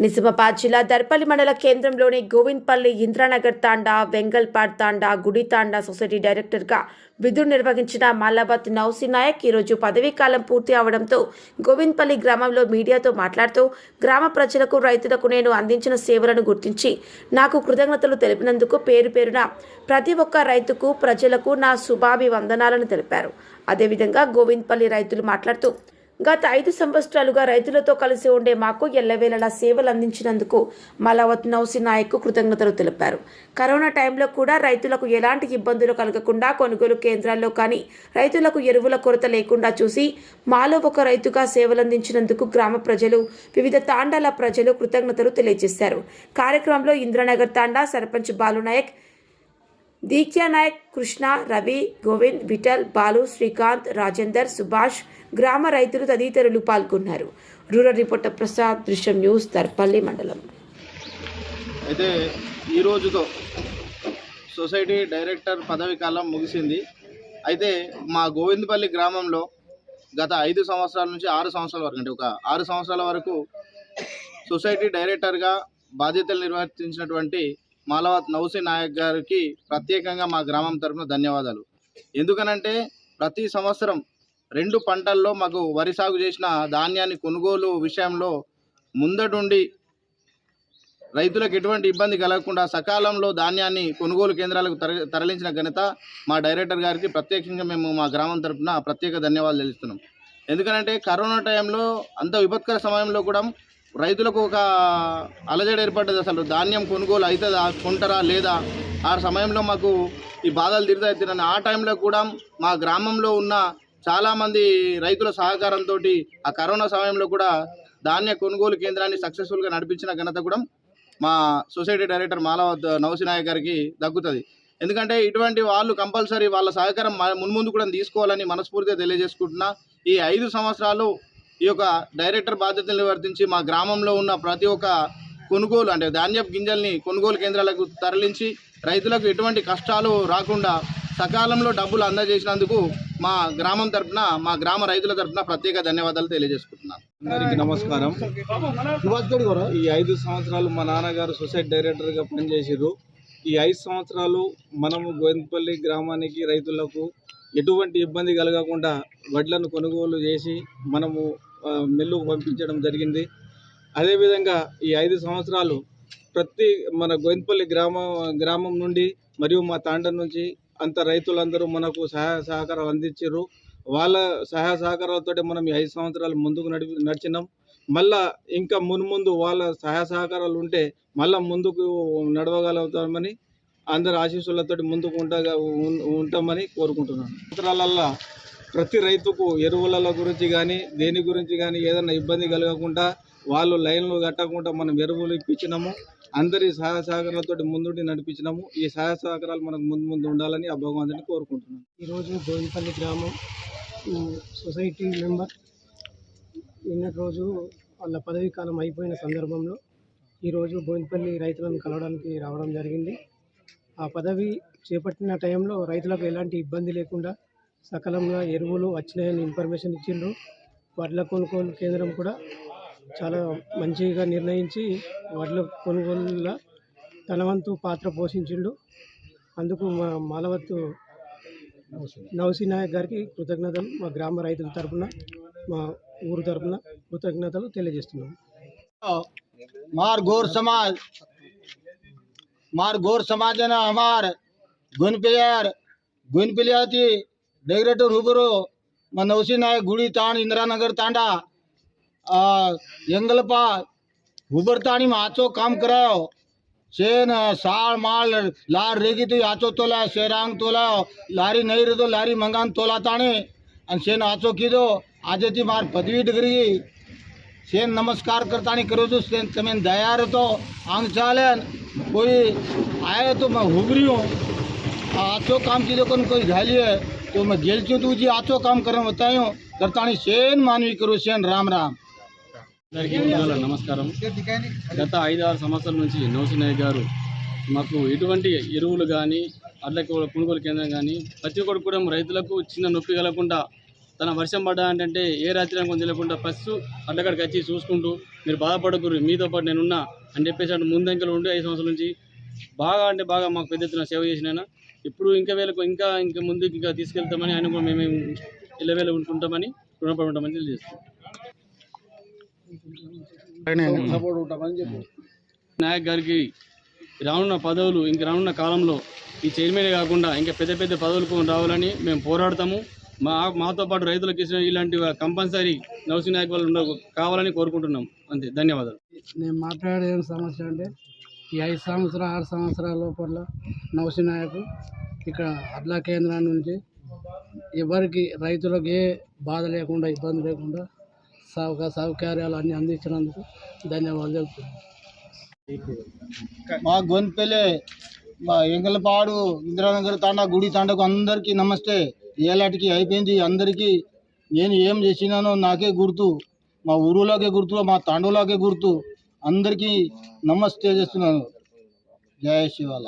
నిజామాబాద్ జిల్లా దర్పల్లి మండల కేంద్రంలోని గోవింద్పల్లి ఇంద్రానగర్ తాండా వెంగల్పాడ్ తాండా గుడి తాండా సొసైటీ డైరెక్టర్గా విధులు నిర్వహించిన మల్లాబాద్ నౌసీ నాయక్ ఈరోజు పదవీ కాలం పూర్తి అవడంతో గోవింద్పల్లి గ్రామంలో మీడియాతో మాట్లాడుతూ గ్రామ ప్రజలకు రైతులకు నేను అందించిన సేవలను గుర్తించి నాకు కృతజ్ఞతలు తెలిపినందుకు పేరు పేరున ప్రతి ఒక్క రైతుకు ప్రజలకు నా శుభాభివందనాలను తెలిపారు. అదేవిధంగా గోవింద్పల్లి రైతులు మాట్లాడుతూ గత ఐదు సంవత్సరాలుగా రైతులతో కలిసి ఉండే మాకు ఎల్లవేళలా సేవలు అందించినందుకు మలావత్ నౌసి నాయక్ కృతజ్ఞతలు తెలిపారు. కరోనా టైంలో కూడా రైతులకు ఎలాంటి ఇబ్బందులు కలగకుండా కొనుగోలు కేంద్రాల్లో కానీ రైతులకు ఎరువుల కొరత లేకుండా చూసి మాలో ఒక రైతుగా సేవలందించినందుకు గ్రామ ప్రజలు వివిధ తాండాల ప్రజలు కృతజ్ఞతలు తెలియజేశారు. కార్యక్రమంలో ఇంద్రనగర్ తాండా సర్పంచ్ బాలునాయక్ దీక్షా నాయక్ కృష్ణ రవి గోవింద్ విఠల్ బాలు శ్రీకాంత్ రాజేందర్ సుభాష్ గ్రామ రైతులు తదితరులు పాల్గొన్నారు రూరల్ రిపోర్టర్ ప్రసాద్ దృశ్యం న్యూస్ తర్పల్లి మండలం అయితే ఈ రోజుతో సొసైటీ డైరెక్టర్ పదవి కాలం ముగిసింది. అయితే మా గోవిందపల్లి గ్రామంలో గత ఐదు సంవత్సరాల నుంచి ఆరు సంవత్సరాల వరకు అంటే ఒక ఆరు సంవత్సరాల వరకు సొసైటీ డైరెక్టర్గా బాధ్యతలు నిర్వర్తించినటువంటి మాలవత్ నౌసే నాయక్ గారికి ప్రత్యేకంగా మా గ్రామం తరఫున ధన్యవాదాలు. ఎందుకనంటే ప్రతి సంవత్సరం రెండు పంటల్లో మాకు వరి సాగు చేసిన ధాన్యాన్ని కొనుగోలు విషయంలో ముందటుండి రైతులకు ఎటువంటి ఇబ్బంది కలగకుండా సకాలంలో ధాన్యాన్ని కొనుగోలు కేంద్రాలకు తర- తరలించిన ఘనత మా డైరెక్టర్ గారికి. ప్రత్యేకంగా మేము మా గ్రామం తరపున ప్రత్యేక ధన్యవాదాలు తెలుస్తున్నాం ఎందుకంటే కరోనా టైంలో అంత విపత్కర సమయంలో కూడా రైతులకు ఒక అలజడి ఏర్పడ్డది అసలు. ధాన్యం కొనుగోలు అవుతుందా కొంటారా లేదా? ఆ సమయంలో మాకు ఈ బాధలు తీరుతాయి ఆ టైంలో కూడా మా గ్రామంలో ఉన్న చాలామంది రైతుల సహకారంతో ఆ కరోనా సమయంలో కూడా ధాన్య కొనుగోలు కేంద్రాన్ని సక్సెస్ఫుల్గా నడిపించిన ఘనత కూడా మా సొసైటీ డైరెక్టర్ మాలవత్ నవసినాయక్ గారికి దక్కుతుంది. ఎందుకంటే ఇటువంటి వాళ్ళు కంపల్సరీ వాళ్ళ సహకారం మ- మున్ముందు కూడా తీసుకోవాలని మనస్ఫూర్తిగా తెలియజేసుకుంటున్నా. ఈ ఐదు సంవత్సరాలు ఈ యొక్క డైరెక్టర్ బాధ్యతలు నిర్వర్తించి మా గ్రామంలో ఉన్న ప్రతి ఒక్క కొనుగోలు అంటే ధాన్యపు గింజల్ని కొనుగోలు కేంద్రాలకు తరలించి రైతులకు ఎటువంటి కష్టాలు రాకుండా సకాలంలో డబ్బులు అందజేసినందుకు మా గ్రామం తరపున మా గ్రామ రైతుల తరపున ప్రత్యేక ధన్యవాదాలు తెలియజేసుకుంటున్నాను. అందరికీ నమస్కారం. ఈ ఐదు సంవత్సరాలు మా నాన్నగారు సొసైటీ డైరెక్టర్గా పనిచేసారు ఈ ఐదు సంవత్సరాలు మనము గోవిందపల్లి గ్రామానికి రైతులకు ఎటువంటి ఇబ్బంది కలగకుండా వడ్లను కొనుగోలు చేసి మనము మెల్లుకు పంపించడం జరిగింది. అదేవిధంగా ఈ ఐదు సంవత్సరాలు ప్రతి మన గోవిందపల్లి గ్రామం గ్రామం నుండి మరియు మా తాండం నుంచి అంత రైతులందరూ మనకు సహాయ సహకారాలు అందించారు వాళ్ళ సహాయ సహకారాలతో మనం ఈ ఐదు సంవత్సరాలు ముందుకు నడిపి నడిచినాం. మళ్ళా ఇంకా మున్ముందు వాళ్ళ సహాయ సహకారాలు ఉంటే మళ్ళా ముందుకు నడవగలుగుతామని అందరి ఆశీస్సులతో ముందుకు ఉండగా ఉంటామని కోరుకుంటున్నాను. సంవత్సరాలల్లో ప్రతి రైతుకు ఎరువుల గురించి కానీ దేని గురించి కానీ ఏదైనా ఇబ్బంది కలగకుండా వాళ్ళు లైన్లు కట్టకుండా మనం ఎరువులు ఇప్పించినాము. అందరి సహాయ సహకారాలతో ముందుండి నడిపించినాము. ఈ సహాయ సహకారాలు మనకు ముందు ముందు ఉండాలని ఆ భగవంతుని కోరుకుంటున్నాను. ఈరోజు గోవిందపల్లి గ్రామం సొసైటీ మెంబర్ నిన్నటి రోజు వాళ్ళ పదవీ కాలం అయిపోయిన సందర్భంలో ఈరోజు గోవిందపల్లి రైతులను కలవడానికి రావడం జరిగింది. ఆ పదవి చేపట్టిన టైంలో రైతులకు ఎలాంటి ఇబ్బంది లేకుండా సకాలంగా ఎరువులు వచ్చినాయని ఇన్ఫర్మేషన్ ఇచ్చిండ్రు వడ్ల కొనుగోలు కేంద్రం కూడా చాలా మంచిగా నిర్ణయించి వడ్ల కొనుగోలులో తన వంతు పాత్ర పోషించిండు అందుకు మా మాలవత్తు నవసి నాయక్ గారికి కృతజ్ఞతలు మా గ్రామ రైతుల తరపున మా ఊరు తరపున కృతజ్ఞతలు తెలియజేస్తున్నాం मार गोर समाज मार गोर समाज है ना हमार गुन प्लेयर गुन प्लेयर ಡೈರೆಕ್ಟರ್ ಹುಬ್ಬರು ನವಸಿನಾಯ ಗುಡಿ ತಾಣ ಇಂದಿರಾನಗರ್ ತಾಂಡ ಎಂಗಲಪ್ಪ હુબર તાણીમાં આચો કામ કરાયો. છે ને સાળ, માળ, લાર રેગી તું આચો તોલાયો, શેરાંગ તોલાયો, લારી નહીં રહેતો, લારી મંગાન તોલા તાણે અને શેન આચો કીધો, આજેથી માર પદવી ડિગ્રી શેન નમસ્કાર કરતાની કરું છું તમે દયા રહેતો આમ ચાલે કોઈ આવ્યો તો મેં હુબર્યું. આચો કામ કીધો કોને કોઈ ઝાલીએ. તો મેં ગેલ છું તું જે આછો કામ કરવા બતાવ્યો કરતાણી શેન માનવી કરું શેન రామ్ రామ్ అందరికీ ముందుగా నమస్కారం. గత ఐదు ఆరు సంవత్సరాల నుంచి నౌసినాయ్ గారు మాకు ఎటువంటి ఎరువులు కానీ అట్లా కొనుగోలు కేంద్రం కానీ ప్రతి ఒక్కరు కూడా రైతులకు చిన్న నొప్పి కలగకుండా తన వర్షం పడ్డా అంటే ఏ రాత్రి కొంచెం లేకుండా ఫస్ట్ అట్లక్కడికి వచ్చి చూసుకుంటూ మీరు బాధపడకూరు మీతో పాటు నేనున్నా అని చెప్పేసి అటు ముందంకెలు ఉండే ఐదు సంవత్సరాల నుంచి బాగా అంటే బాగా మాకు పెద్ద ఎత్తున సేవ చేసిన ఇప్పుడు ఇంకా వేలకు ఇంకా ఇంకా ముందుకు ఇంకా తీసుకెళ్తామని ఆయన కూడా మేము ఇళ్ళవేళ ఉంటుంటామని రుణపడి ఉంటామని తెలియజేస్తాం నాయక్ గారికి రానున్న పదవులు ఇంక రానున్న కాలంలో ఈ చైర్మన్ కాకుండా ఇంకా పెద్ద పెద్ద పదవులకు రావాలని మేము పోరాడతాము. మా మాతో పాటు రైతులకు ఇచ్చిన ఇలాంటి కంపల్సరీ నౌసి నాయక్ వాళ్ళు ఉండ కావాలని కోరుకుంటున్నాం. అంతే ధన్యవాదాలు. నేను మాట్లాడే సమస్య అంటే ఈ ఐదు సంవత్సరాలు ఆరు సంవత్సరాల లోపల నౌసినాయకు ఇక్కడ అడ్లా కేంద్రం నుంచి ఎవరికి రైతులకు ఏ బాధ లేకుండా ఇబ్బంది లేకుండా సౌక సౌకర్యాలు అన్నీ అందించినందుకు ధన్యవాదాలు తెలుపుతున్నాను. మా గొంతుపల్లి మా ఎంగలపాడు ఇందిరానగర్ తాండా గుడి తాండకు అందరికీ నమస్తే. ఏలాటికి అయిపోయింది అందరికీ. నేను ఏం చేసినానో నాకే గుర్తు. మా ఊరులోకే గుర్తు మా తాండూలోకే గుర్తు. అందరికీ నమస్తే చేస్తున్నాను. జయ శివాల.